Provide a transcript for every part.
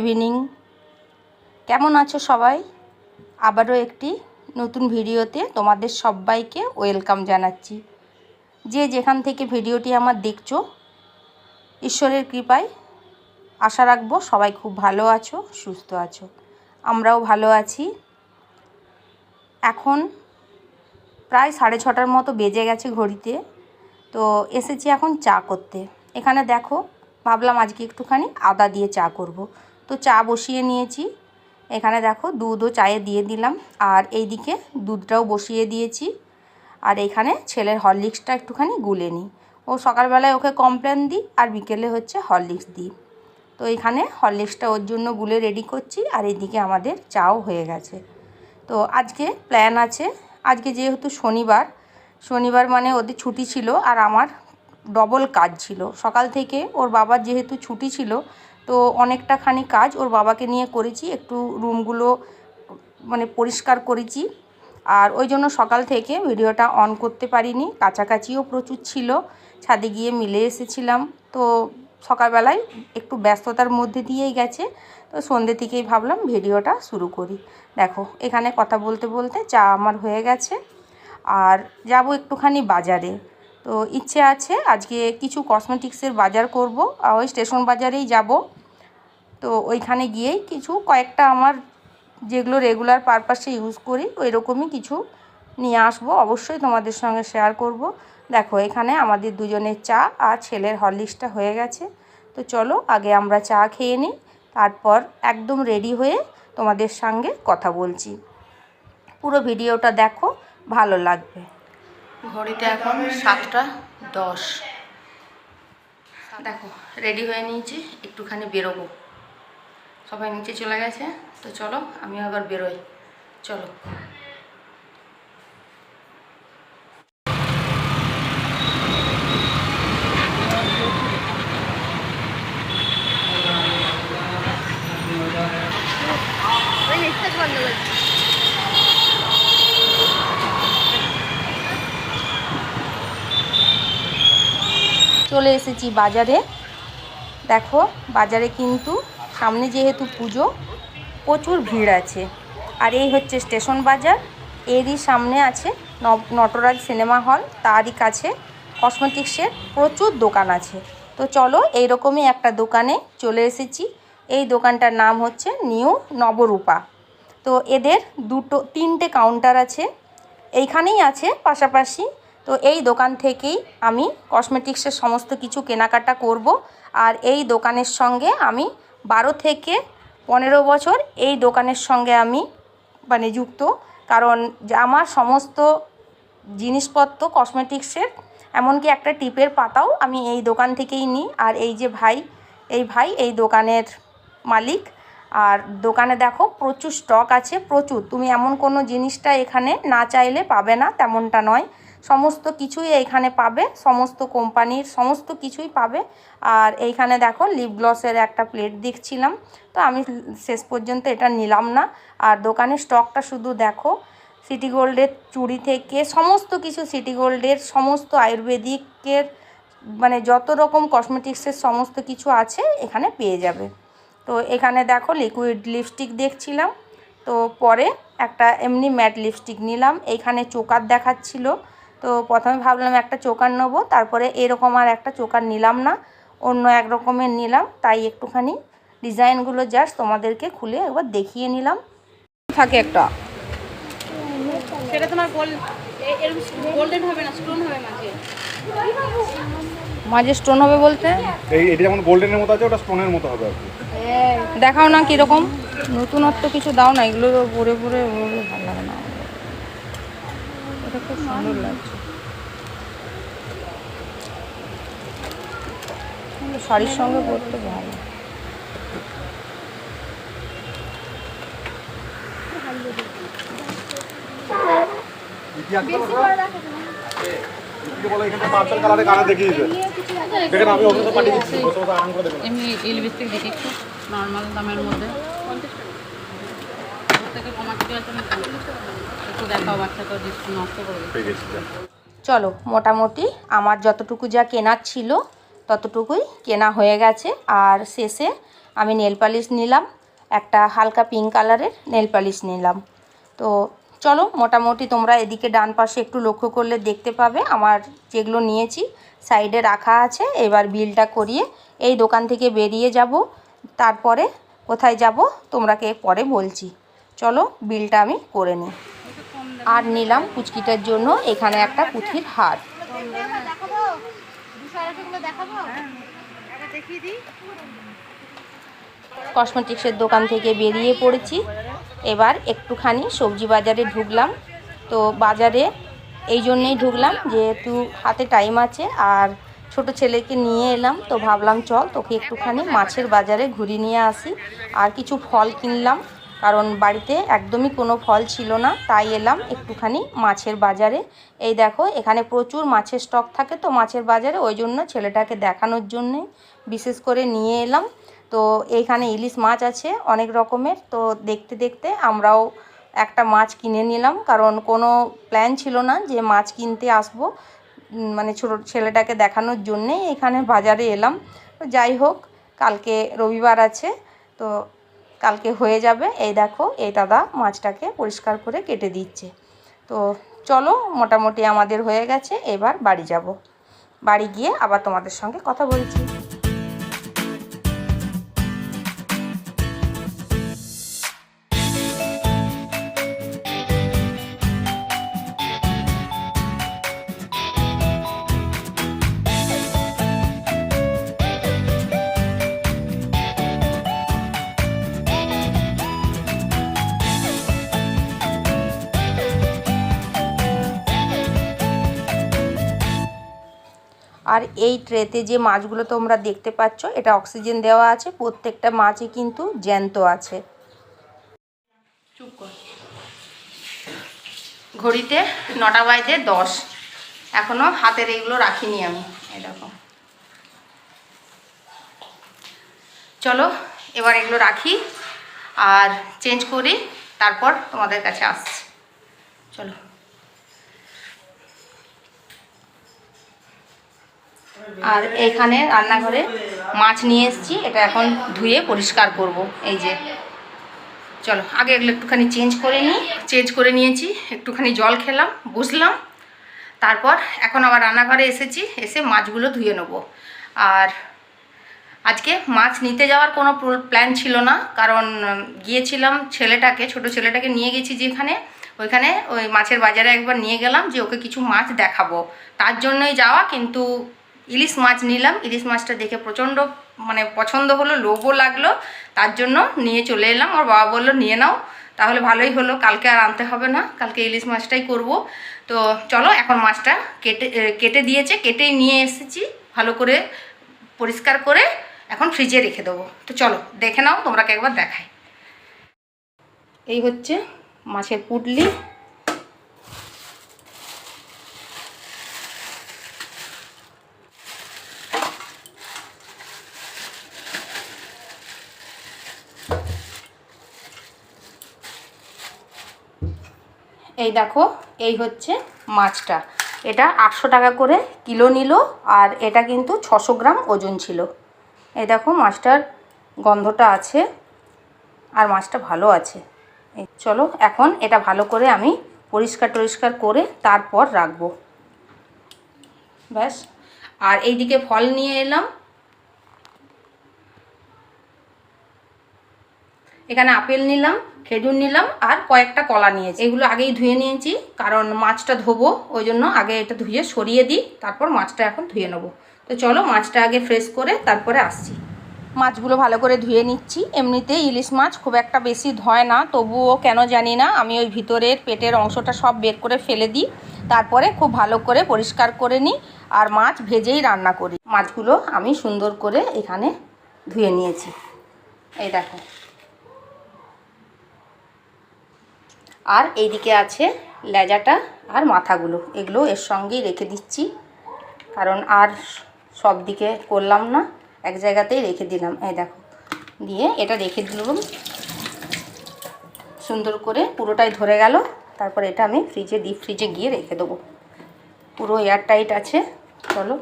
Evening কেমন আছো সবাই? আবারও একটি নতুন ভিডিওতে তোমাদের সবাইকে ওয়েলকাম জানাচ্ছি। যে যেখান থেকে ভিডিওটি আমার দেখছ, ঈশ্বরের কৃপায় আশা রাখব সবাই খুব ভালো আছো, সুস্থ আছো। আমরাও ভালো আছি। এখন প্রায় সাড়ে ছটার মতো বেজে গেছে ঘড়িতে, তো এসেছি এখন চা করতে। এখানে দেখো, ভাবলাম আজকে একটুখানি আদা দিয়ে চা করব। তো চা বসিয়ে নিয়েছি। এখানে দেখো দুধও চায়ে দিয়ে দিলাম। আর এইদিকে দুধটাও বসিয়ে দিয়েছি। আর এখানে ছেলের হরলিক্সটা একটুখানি গুলে নিই। ও সকালবেলায় ওকে কমপ্লেন দিই আর বিকেলে হচ্ছে হরলিক্স দিই। তো এখানে হরলিক্সটা ওর জন্য গুলে রেডি করছি আর এইদিকে আমাদের চাও হয়ে গেছে। তো আজকে প্ল্যান আছে। আজকে যেহেতু শনিবার শনিবার মানে ওদের ছুটি ছিল আর আমার ডবল কাজ ছিল। সকাল থেকে ওর বাবার যেহেতু ছুটি ছিল তো অনেকটা খানি কাজ ওর বাবাকে নিয়ে করেছি, একটু রুমগুলো মানে পরিষ্কার করেছি। আর ওই জন্য সকাল থেকে ভিডিওটা অন করতে পারিনি, কাছাকাছিও প্রচুর ছিল, ছাদে গিয়ে মিলে এসেছিলাম। তো সকালবেলায় একটু ব্যস্ততার মধ্যে দিয়েই গেছে, তো সন্ধ্যে থেকেই ভাবলাম ভিডিওটা শুরু করি। দেখো, এখানে কথা বলতে বলতে চা আমার হয়ে গেছে। আর যাব একটুখানি বাজারে। তো ইচ্ছে আছে আজকে কিছু কসমেটিক্সের বাজার করব ওই স্টেশন বাজারেই যাব। তো ওইখানে গিয়েই কিছু কয়েকটা আমার যেগুলো রেগুলার পারপাসে ইউজ করি ওই রকমই কিছু নিয়ে আসব। অবশ্যই তোমাদের সঙ্গে শেয়ার করব। দেখো, এখানে আমাদের দুজনের চা আর ছেলের হরলিক্সটা হয়ে গেছে। তো চলো, আগে আমরা চা খেয়ে নিই, তারপর একদম রেডি হয়ে তোমাদের সঙ্গে কথা বলছি। পুরো ভিডিওটা দেখো, ভালো লাগবে। ঘড়িতে এখন সাতটা দশ। দেখো রেডি হয়ে নিয়েছি, একটুখানি বেরোবো। সবাই নিচে চলে গেছে, তো চলো আমি আবার বেরোই। চলো। চলে এসেছি বাজারে। দেখো, বাজারে কিন্তু সামনে যেহেতু পুজো, প্রচুর ভিড় আছে। আর এই হচ্ছে স্টেশন বাজার। এরই সামনে আছে নটরাজ সিনেমা হল। তারই কাছে কসমেটিক্সের প্রচুর দোকান আছে। তো চলো, এইরকমই একটা দোকানে চলে এসেছি। এই দোকানটার নাম হচ্ছে নিউ নবরূপা। তো এদের দুটো, তিনটে কাউন্টার আছে। এইখানেই আছে পাশাপাশি তো এই দোকান থেকেই আমি কসমেটিক্সের সমস্ত কিছু কেনাকাটা করব। আর এই দোকানের সঙ্গে আমি বারো থেকে পনেরো বছর এই দোকানের সঙ্গে আমি মানে যুক্ত। কারণ আমার সমস্ত জিনিসপত্র কসমেটিক্সের এমনকি একটা টিপের পাতাও আমি এই দোকান থেকেই নিই। আর এই যে ভাই, এই ভাই এই দোকানের মালিক। আর দোকানে দেখো প্রচুর স্টক আছে, প্রচুর। তুমি এমন কোনো জিনিসটা এখানে না চাইলে পাবে না, তেমনটা নয়। সমস্ত কিছুই এইখানে পাবে, সমস্ত কোম্পানির সমস্ত কিছুই পাবে। আর এইখানে দেখো লিপ গ্লসের একটা প্লেট দেখছিলাম, তো আমি শেষ পর্যন্ত এটা নিলাম না। আর দোকানের স্টকটা শুধু দেখো সিটি গোল্ডের চুড়ি থেকে সমস্ত কিছু সিটি গোল্ডের সমস্ত আয়ুর্বেদিকের মানে যত রকম কসমেটিক্সের সমস্ত কিছু আছে এখানে পেয়ে যাবে। তো এখানে দেখো লিকুইড লিপস্টিক দেখছিলাম, তো পরে একটা এমনি ম্যাট লিপস্টিক নিলাম। এইখানে চোকার দেখাচ্ছিল তো প্রথমে ভাবলাম একটা চোকার নেব তারপরে এরকম আর একটা চোকার নিলাম না অন্য এক রকমের নিলাম তাই একটুখানি ডিজাইনগুলো জাস্ট তোমাদেরকে খুলে একবার দেখিয়ে নিলাম। থাকে একটা। সেটা তোমার গোল গোল্ডেন হবে না স্টোন হবে মাঝে? মাঝে স্টোন হবে বলতে? এই এটা যেমন গোল্ডেনের মতো আছে ওটা স্টোনের মতো হবে আর কি। দেখাও না কীরকম। নতুনত্ব কিছু দাও না এগুলো ভরে ভরে ওগুলো ভালো লাগে না। এটা খুব সুন্দর লাগছে এগুলো শাড়ির সঙ্গে পরতে ভালো কি বলো এখানে পার্পল কালারের কানে দেখিয়ে দিবে দেখেন আমি ওখানে পাঠিয়ে দিচ্ছি বসে বসে আরাম করে দেখুন এমনি এই লিপস্টিক দেখি একটু নর্মাল দামের মধ্যে ওর থেকে কমা কিছু আছে না সঙ্গে একটু দেখাও বাচ্চাকে ডিসপ্লে নষ্ট করবে পেয়ে গেছি যা। চলো মোটামুটি আমার যতটুকু যা কেনার ছিল ততটুকুই কেনা হয়ে গেছে। আর শেষে আমি নেল পালিশ নিলাম, একটা হালকা পিঙ্ক কালারের নেল পালিশ নিলাম। তো চলো, মোটামুটি তোমরা এদিকে ডান পাশে একটু লক্ষ্য করলে দেখতে পাবে, আমার যেগুলো নিয়েছি সাইডে রাখা আছে। এবার বিলটা করিয়ে এই দোকান থেকে বেরিয়ে যাব। তারপরে কোথায় যাব তোমরাকে পরে বলছি। চলো, বিলটা আমি করে নিই। আর নিলাম পুচকিটার জন্য এখানে একটা পুঁথির হার। কসমেটিক্সের দোকান থেকে বেরিয়ে পড়েছি। এবার একটুখানি সবজি বাজারে ঢুকলাম। তো বাজারে এই জন্যেই ঢুকলাম যেহেতু হাতে টাইম আছে আর ছোট ছেলেকে নিয়ে এলাম তো ভাবলাম চল তোকে একটুখানি মাছের বাজারে ঘুরিয়ে নিয়ে আসি। আর কিছু ফল কিনলাম। কারণ বাড়িতে একদমই কোনো ফল ছিল না, তাই এলাম একটুখানি মাছের বাজারে। এই দেখো, এখানে প্রচুর মাছের স্টক থাকে তো মাছের বাজারে, ওই জন্য ছেলেটাকে দেখানোর জন্যে বিশেষ করে নিয়ে এলাম। তো এইখানে ইলিশ মাছ আছে অনেক রকমের, তো দেখতে দেখতে আমরাও একটা মাছ কিনে নিলাম। কারণ কোনো প্ল্যান ছিল না যে মাছ কিনতে আসব মানে ছোটো ছেলেটাকে দেখানোর জন্যেই এখানে বাজারে এলাম। যাই হোক, কালকে রবিবার আছে, তো কালকে হয়ে যাবে। এই দেখো, এই দাদা মাছটাকে পরিষ্কার করে কেটে দিচ্ছে। তো চলো, মোটামুটি আমাদের হয়ে গেছে। এবার বাড়ি যাব। বাড়ি গিয়ে আবার তোমাদের সঙ্গে কথা বলছি। আর এই ট্রেতে যে মাছগুলো তোমরা দেখতে পাচ্ছ, এটা অক্সিজেন দেওয়া আছে, প্রত্যেকটা মাছই কিন্তু জ্যান্ত আছে। ঘড়িতে নটা বাজে দশ। এখনও হাতের এইগুলো রাখিনি আমি এরকম চলো, এবার এগুলো রাখি আর চেঞ্জ করি, তারপর তোমাদের কাছে আসছি। চলো। আর এখানে রান্নাঘরে মাছ নিয়ে এসেছি, এটা এখন ধুয়ে পরিষ্কার করব, এই যে। চলো, আগে এগুলো একটুখানি চেঞ্জ করে নিই চেঞ্জ করে নিয়েছি, একটুখানি জল খেলাম, বসলাম। তারপর এখন আবার রান্নাঘরে এসেছি, এসে মাছগুলো ধুয়ে নেব। আর আজকে মাছ নিতে যাওয়ার কোনো প্ল্যান ছিল না, কারণ গিয়েছিলাম ছেলেটাকে, ছোট ছেলেটাকে নিয়ে গেছি যেখানে। ওইখানে ওই মাছের বাজারে একবার নিয়ে গেলাম যে ওকে কিছু মাছ দেখাবো। তার জন্যই যাওয়া, কিন্তু ইলিশ মাছ নিলাম। ইলিশ মাছটা দেখে প্রচণ্ড মানে পছন্দ হলো, লোভও লাগল। তার জন্য নিয়ে চলে এলাম। ওর বাবা বলল, নিয়ে নাও। তাহলে ভালোই হলো। কালকে আর আনতে হবে না। কালকে ইলিশ মাছটাই করব। তো চলো, এখন মাছটা কেটে কেটে দিয়েছে। কেটেই নিয়ে এসেছি। ভালো করে পরিষ্কার করে এখন ফ্রিজে রেখে দেবো। তো চলো, দেখে নাও, তোমরাকে একবার দেখাই। এই হচ্ছে মাছের পুটলি। এই দেখো, এই হচ্ছে মাছটা। এটা আটশো টাকা করে কিলো নিল আর এটা কিন্তু ছশো গ্রাম ওজন ছিল। এই দেখো মাছটার গন্ধটা আছে আর মাছটা ভালো আছে। চলো, এখন এটা ভালো করে আমি পরিষ্কার টরিষ্কার করে তারপর রাখব। ব্যাস, আর এইদিকে ফল নিয়ে এলাম। এখানে আপেল নিলাম, খেজুর নিলাম আর কয়েকটা কলা নিয়েছি। এগুলো আগেই ধুয়ে নিয়েছি, কারণ মাছটা ধোবো, ওই জন্য আগে এটা ধুয়ে সরিয়ে দিই, তারপর মাছটা এখন ধুয়ে নেব। তো চলো মাছটা আগে ফ্রেশ করে তারপরে আসছি। মাছগুলো ভালো করে ধুয়ে নিচ্ছি। এমনিতেই ইলিশ মাছ খুব একটা বেশি ধয় না, তবুও কেন জানি না, আমি ওই ভিতরের পেটের অংশটা সব বের করে ফেলে দিই, তারপরে খুব ভালো করে পরিষ্কার করে নিই আর মাছ ভেজেই রান্না করি। মাছগুলো আমি সুন্দর করে এখানে ধুয়ে নিয়েছি। এই দেখো। আর এইদিকে আছে লেজাটা আর মাথাগুলো। এগুলো এর সঙ্গেই রেখে দিচ্ছি। কারণ আর সব দিকে করলাম না, এক জায়গাতেই রেখে দিলাম। এই দেখো, দিয়ে এটা রেখে দিলাম। সুন্দর করে পুরোটাই ধরে গেল। তারপর এটা আমি ফ্রিজে, ডিপ ফ্রিজে গিয়ে রেখে দেবো। পুরো এয়ার টাইট আছে। চলো,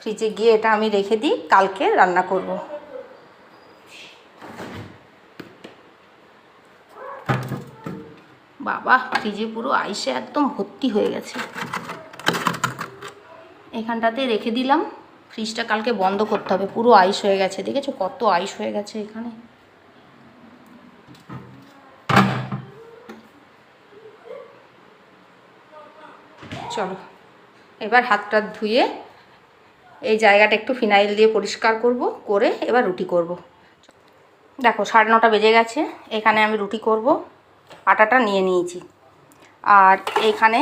ফ্রিজে গিয়ে এটা আমি রেখে দিই। কালকে রান্না করব। বাবা, ফ্রিজে পুরো আইসে একদম ভর্তি হয়ে গেছে। এখানটাতে রেখে দিলাম। ফ্রিজটা কালকে বন্ধ করতে হবে। পুরো আইস হয়ে গেছে, দেখেছ? কত আইস হয়ে গেছে এখানে। চলো, এবার হাতটা ধুয়ে এই জায়গাটা একটু ফিনাইল দিয়ে পরিষ্কার করব, করে এবার রুটি করব। দেখো, সাড়ে নটা বেজে গেছে। এখানে আমি রুটি করব। আটাটা নিয়ে নিয়েছি। আর এইখানে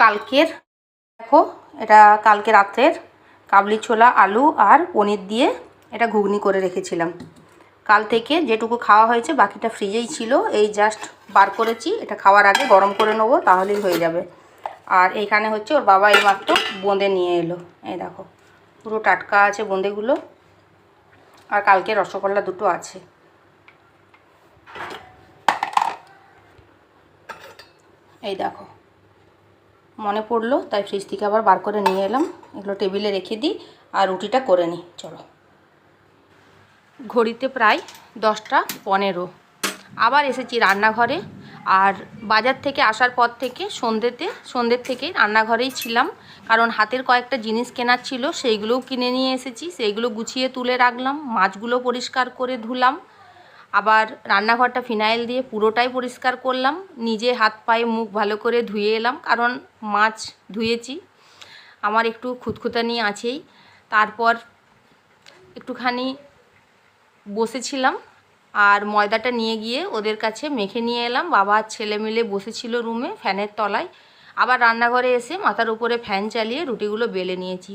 কালকের, দেখো, এটা কালকে রাত্রের কাবলি ছোলা, আলু আর পনির দিয়ে এটা ঘুগনি করে রেখেছিলাম। কাল থেকে যেটুকু খাওয়া হয়েছে বাকিটা ফ্রিজেই ছিল, এই জাস্ট বার করেছি, এটা খাওয়ার আগে গরম করে নেব, তাহলেই হয়ে যাবে। আর এইখানে হচ্ছে ওর বাবা এইমাত্র বোঁদে নিয়ে এলো, এই দেখো, পুরো টাটকা আছে বোঁদেগুলো। আর কালকে রসগোল্লা দুটো আছে। এই দেখো। মনে পড়ল, তাই ফ্রিজ থেকে আবার বার করে নিয়ে এলাম। এগুলো টেবিলে রেখে দিই আর রুটিটা করে নিই, চলো। ঘড়িতে প্রায় দশটা পনেরো। আবার এসেছি রান্নাঘরে। আর বাজার থেকে আসার পর থেকে সন্ধ্যেতে, সন্ধ্যের থেকে রান্নাঘরেই ছিলাম। কারণ হাতের কয়েকটা জিনিস কেনার ছিল, সেইগুলোও কিনে নিয়ে এসেছি। সেইগুলো গুছিয়ে তুলে রাখলাম, মাছগুলো পরিষ্কার করে ধুলাম। আবার রান্নাঘরটা ফিনাইল দিয়ে পুরোটাই পরিষ্কার করলাম। নিজে হাত পায়ে মুখ ভালো করে ধুয়ে এলাম, কারণ মাছ ধুয়েছি। আমার একটু খুঁতখুতানি আছেই। তারপর একটুখানি বসেছিলাম আর ময়দাটা নিয়ে গিয়ে ওদের কাছে মেখে নিয়ে এলাম। বাবা ছেলে মিলে বসেছিল রুমে ফ্যানের তলায়। আবার রান্নাঘরে এসে মাথার উপরে ফ্যান চালিয়ে রুটিগুলো বেলে নিয়েছি।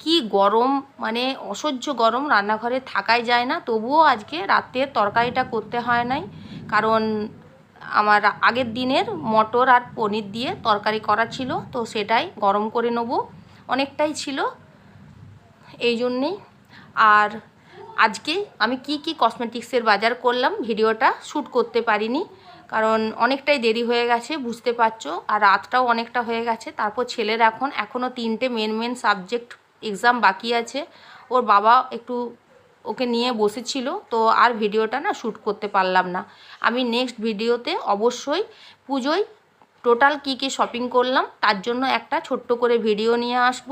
কি গরম মানে অসহ্য গরম রান্নাঘরে থাকাই যায় না। তবুও আজকে রাতের তরকারিটা করতে হয় নাই। কারণ আমার আগের দিনের মটর আর পনির দিয়ে তরকারি করা ছিল, তো সেটাই গরম করে নেব। অনেকটাই ছিল এই জন্যেই। আর আজকে আমি কি কি কসমেটিক্সের বাজার করলাম ভিডিওটা শ্যুট করতে পারিনি। কারণ অনেকটাই দেরি হয়ে গেছে, বুঝতে পারছ। আর রাতটাও অনেকটা হয়ে গেছে। তারপর ছেলের এখন, এখনও তিনটে মেন মেন সাবজেক্ট এক্সাম বাকি আছে। ওর বাবা একটু ওকে নিয়ে বসেছিল, তো আর ভিডিওটা না শ্যুট করতে পারলাম না। আমি নেক্সট ভিডিওতে অবশ্যই পুজোয় টোটাল কি কি শপিং করলাম, তার জন্য একটা ছোট্ট করে ভিডিও নিয়ে আসব।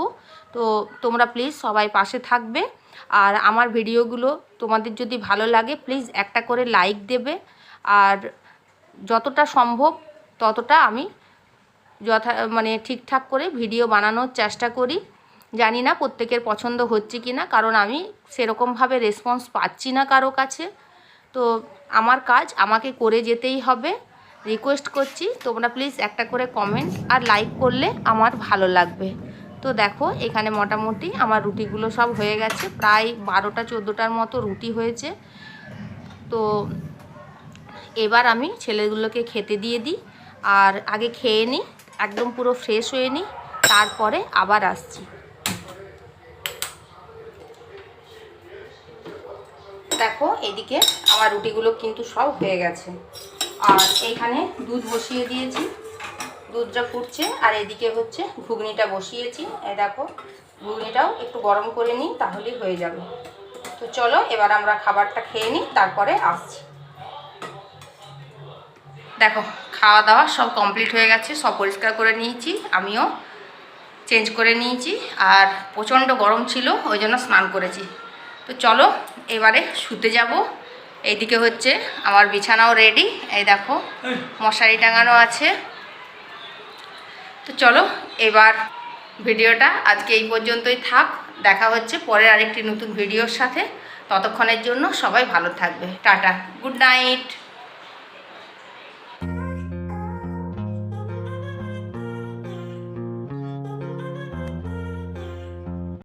তো তোমরা প্লিজ সবাই পাশে থাকবে। আর আমার ভিডিওগুলো তোমাদের যদি ভালো লাগে প্লিজ একটা করে লাইক দেবে। আর যতটা সম্ভব ততটা আমি যথা মানে ঠিকঠাক করে ভিডিও বানানোর চেষ্টা করি। জানি না প্রত্যেকের পছন্দ হচ্ছে কি না, কারণ আমি সেরকমভাবে রেসপন্স পাচ্ছি না কারও কাছে। তো আমার কাজ, আমাকে করে যেতেই হবে। রিকোয়েস্ট করছি, তোমরা প্লিজ একটা করে কমেন্ট আর লাইক করলে আমার ভালো লাগবে। তো দেখো, এখানে মোটামুটি আমার রুটিগুলো সব হয়ে গেছে। প্রায় বারোটা, চোদ্দোটার মতো রুটি হয়েছে। তো এবার আমি ছেলেগুলোকে খেতে দিয়ে দিই। আর আগে খেয়ে নিই, একদম পুরো ফ্রেশ হয়ে নিই। তারপরে আবার আসছি। দেখো, এদিকে আমার রুটিগুলো কিন্তু সব হয়ে গেছে। আর এইখানে দুধ বসিয়ে দিয়েছি দুধটা ফুটছে, আর এদিকে হচ্ছে ঘুগনিটা বসিয়েছি। এ দেখো, ঘুগনিটাও একটু গরম করে নিই, তাহলেই হয়ে যাবে। তো চলো, এবার আমরা খাবারটা খেয়ে নিই, তারপরে আসছি। দেখো খাওয়া দাওয়া সব কমপ্লিট হয়ে গেছে, সব পরিষ্কার করে নিয়েছি, আমিও চেঞ্জ করে নিয়েছি, আর প্রচণ্ড গরম ছিল, ওই জন্য স্নান করেছি। তো চলো এবারে শুতে যাব। এইদিকে হচ্ছে আমার বিছানাও রেডি এই দেখো মশারি টাঙানো আছে। তো চলো এবার ভিডিওটা আজকে এই পর্যন্তই থাক। দেখা হচ্ছে পরে আরেকটি নতুন ভিডিওর সাথে। ততক্ষণের জন্য সবাই ভালো থাকবে। Ta-ta good night.